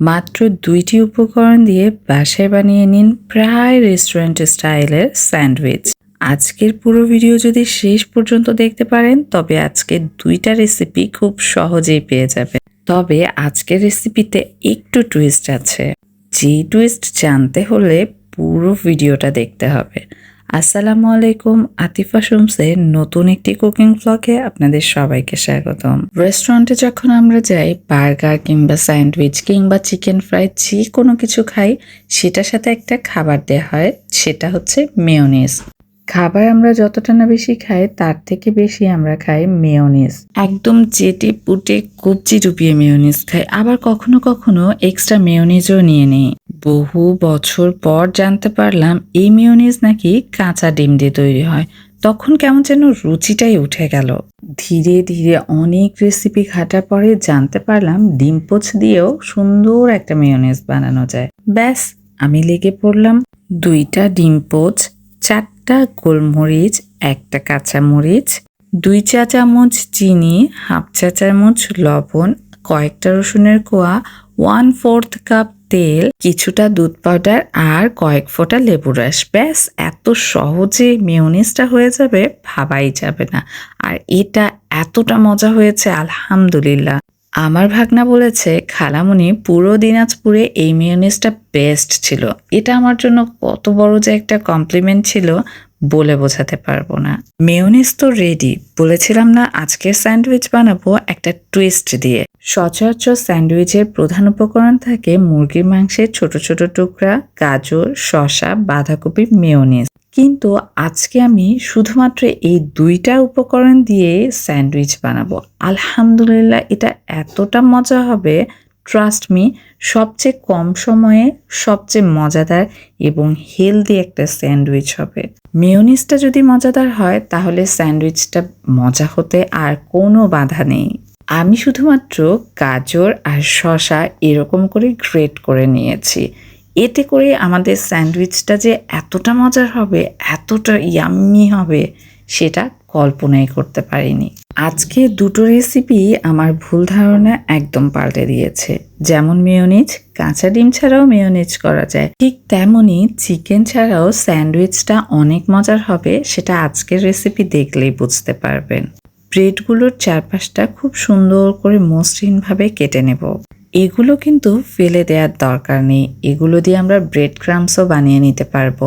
মাত্র দুইটি উপকরণ দিয়ে বাসায় বানিয়ে নিন প্রায় রেস্টুরেন্ট স্টাইলের স্যান্ডউইচ আজকের পুরো ভিডিও যদি শেষ পর্যন্ত দেখতে পারেন, তবে আজকে দুইটা রেসিপি খুব সহজেই পেয়ে যাবে তবে আজকের রেসিপিতে একটু টুইস্ট আছে। যেই টুইস্ট জানতে হলে পুরো ভিডিওটা দেখতে হবে। আসসালামু আলাইকুম, আতিফা শুমসের নতুন একটি কুকিং ব্লগে আপনাদের সবাইকে স্বাগতম। রেস্টুরেন্টে যখন আমরা যাই বার্গার কিংবা স্যান্ডউইচ কিংবা চিকেন ফ্রাই যে কোনো কিছু খাই, সেটার সাথে একটা খাবার দেওয়া হয়, সেটা হচ্ছে মেয়োনিজ খাবার আমরা যতটা না বেশি খাই, তার থেকে বেশি আমরা খাই মেয়োনিজ একদম চেটে পুটে কবজি ডুবিয়ে মেয়োনিজ খাই, আবার কখনো কখনো এক্সট্রা মেয়োনিজও নিয়ে নিই। বহু বছর পর জানতে পারলাম এই মেয়োনিজ নাকি কাঁচা ডিম দিয়ে তৈরি হয়। তখন কেমন যেন রুচিটাই উঠে গেল। ধীরে ধীরে অনেক রেসিপি ঘাটার পরে জানতে পারলাম ডিম পোচ দিয়েও সুন্দর একটা মেয়োনিজ বানানো যায়। ব্যাস, আমি লেগে পড়লাম দুইটা ডিম পোচ, চারটা গোলমরিচ, একটা কাঁচামরিচ, দুই চা চামচ চিনি, হাফ চা চামচ লবণ, কয়েকটা রসুনের কোয়া ওয়ান ফোর্থ কাপ তেল, কিছুটা দুধ পাউডার আর কয়েক ফোঁটা লেবু রস। ব্যাস, এত সহজে মেয়নিজটা হয়ে যাবে, ভাবাই যাবে না। আর এটা এতটা মজা হয়েছে, আলহামদুলিল্লাহ। আমার ভাগনা বলেছে, খালামুনি, পুরো দিনাজপুরে এই মেয়নিজটা বেস্ট ছিল। এটা আমার জন্য কত বড় যে একটা কমপ্লিমেন্ট ছিল। বলে বোঝাতে পারব না। মেয়নিজ তো রেডি বলেছিলাম না আজকে স্যান্ডউইচ বানাবো একটা টুইস্ট দিয়ে। সচরাচর স্যান্ডউইচের প্রধান উপকরণ থাকে মুরগির মাংসের ছোট ছোট টুকরা, গাজর, শসা, বাঁধাকপি, মেয়নিজ। কিন্তু আজকে আমি শুধুমাত্র এই দুইটা উপকরণ দিয়ে স্যান্ডউইচ বানাবো। আলহামদুলিল্লাহ, এটা এতটা মজা হবে ট্রাস্ট মি সবচেয়ে কম সময়ে সবচেয়ে মজাদার এবং হেলদি একটা স্যান্ডউইচ হবে। মেয়নিজটা যদি মজাদার হয়, তাহলে স্যান্ডউইচটা মজা হতে আর কোনো বাধা নেই। আমি শুধুমাত্র গাজর আর শশা এরকম করে গ্রেট করে নিয়েছি। এতে করে আমাদের স্যান্ডউইচটা যে এতটা মজার হবে, এতটা ইয়াম্মি হবে, সেটা কল্পনাই করতে পারিনি। আজকে দুটো রেসিপি আমার ভুল ধারণা একদম পাল্টে দিয়েছে। যেমন মেয়োনিজ কাঁচা ডিম ছাড়াও মেয়োনিজ করা যায়। ঠিক তেমনই চিকেন ছাড়াও স্যান্ডউইচটা অনেক মজার হবে, সেটা আজকের রেসিপি দেখলেই বুঝতে পারবেন। ব্রেডগুলোর চারপাশটা খুব সুন্দর করে মসৃণভাবে কেটে নেব। এগুলো কিন্তু ফেলে দেওয়ার দরকার নেই। এগুলো দিয়ে আমরা ব্রেড ক্রামসও বানিয়ে নিতে পারব।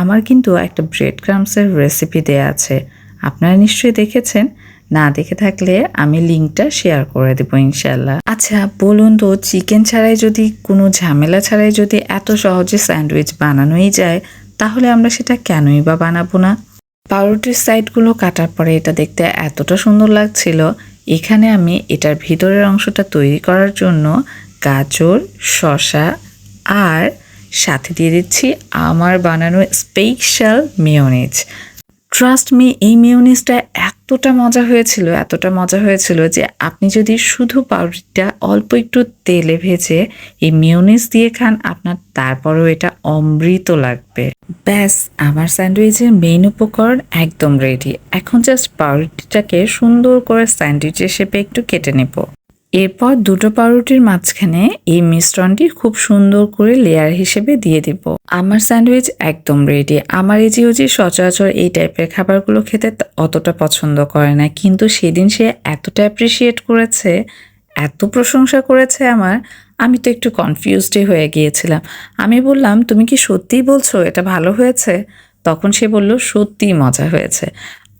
আমার কিন্তু একটা ব্রেড ক্রামসের রেসিপি দেয়া আছে। আপনারা নিশ্চয়ই দেখেছেন। না দেখে থাকলে আমি লিঙ্কটা শেয়ার করে দেবো ইনশাল্লাহ আচ্ছা বলুন তো চিকেন ছাড়াই যদি, কোনো ঝামেলা ছাড়াই যদি এত সহজে স্যান্ডউইচ বানানোই যায়, তাহলে আমরা সেটা কেনই বা বানাবো না? পাউরুটির সাইডগুলো কাটার পরে এটা দেখতে এতটা সুন্দর লাগছিল। এখানে আমি এটার ভিতরের অংশটা তৈরি করার জন্য গাজর, শসা আর সাথে দিয়ে দিচ্ছি আমার বানানো স্পেশাল মেয়নিজ ট্রাস্ট মি এই মেয়নিজটা এতটা মজা হয়েছিল, এতটা মজা হয়েছিল যে আপনি যদি শুধু পাউরুটিটা অল্প একটু তেলে ভেজে এই মেয়নিজ দিয়ে খান, আপনার তারপরও এটা অমৃত লাগবে। ব্যাস, আমার স্যান্ডউইচের মেইন উপকরণ একদম রেডি এখন জাস্ট পাউরুটিটাকে সুন্দর করে স্যান্ডউইচের শেপে একটু কেটে নেব। এরপর দুটো পাউরুটির মাঝখানে এই মিশ্রণটি খুব সুন্দর করে লেয়ার হিসেবে দিয়ে দিব। আমার স্যান্ডউইচ একদম রেডি আমার এই জিও যে সচরাচর এই টাইপের খাবারগুলো খেতে অতটা পছন্দ করে না, কিন্তু সেদিন সে এতটা অ্যাপ্রিসিয়েট করেছে, এত প্রশংসা করেছে আমার, আমি তো একটু কনফিউজডই হয়ে গিয়েছিলাম। আমি বললাম, তুমি কি সত্যিই বলছো এটা ভালো হয়েছে? তখন সে বলল, সত্যিই মজা হয়েছে।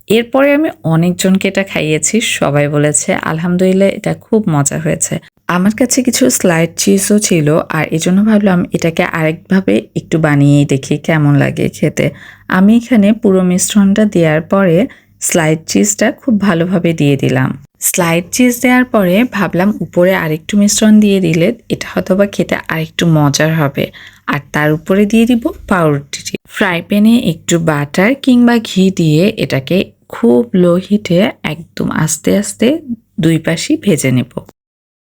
এরপরে আমি অনেকজনকে এটা খাইয়েছি, সবাই বলেছে, আলহামদুলিল্লাহ, এটা খুব মজা হয়েছে। আমার কাছে কিছু স্লাইড চিজও ছিল আর এই জন্য ভাবলাম এটাকে আরেকভাবে একটু বানিয়েই দেখি কেমন লাগে খেতে। আমি এখানে পুরো মিশ্রণটা দেওয়ার পরে স্লাইড চিজটা খুব ভালোভাবে দিয়ে দিলাম। স্লাইড চিজ দেওয়ার পরে ভাবলাম উপরে আরেকটু মিশ্রণ দিয়ে দিলে এটা হয়তো বা খেতে আরেকটু মজার হবে। আর তার উপরে দিয়ে দিব পাউরুটি। ফ্রাই প্যানে একটু বাটার কিংবা ঘি দিয়ে এটাকে খুব লো হিটে একদম আস্তে আস্তে দুই পাশই ভেজে নেব।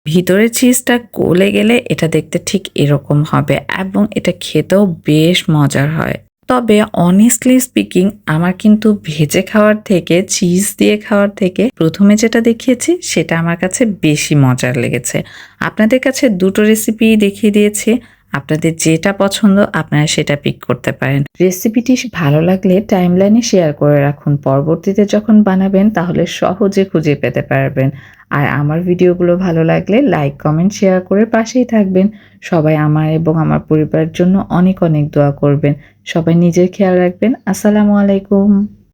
ভিতরে চিজটা গলে গেলে এটা দেখতে ঠিক এরকম হবে এবং এটা খেতেও বেশ মজার হয়। তবে অনেস্টলি স্পিকিং আমার কিন্তু ভেজে খাওয়ার থেকে চিজ দিয়ে খাওয়ার থেকে প্রথমে যেটা দেখিয়েছি, সেটা আমার কাছে বেশি মজার লেগেছে। আপনাদের কাছে দুটো রেসিপি দেখিয়ে দিয়েছি। আপনাদের যেটা পছন্দ আপনারা সেটা পিক করতে পারেন। রেসিপিটি ভালো লাগলে টাইম টাইমলাইনে শেয়ার করে রাখুন। পরবর্তীতে যখন বানাবেন তাহলে সহজে খুঁজে পেতে পারবেন। আর আমার ভিডিওগুলো ভালো লাগলে লাইক কমেন্ট শেয়ার করে পাশেই থাকবেন। সবাই আমার এবং আমার পরিবারের জন্য অনেক অনেক দোয়া করবেন। সবাই নিজের খেয়াল রাখবেন। আসসালামু আলাইকুম।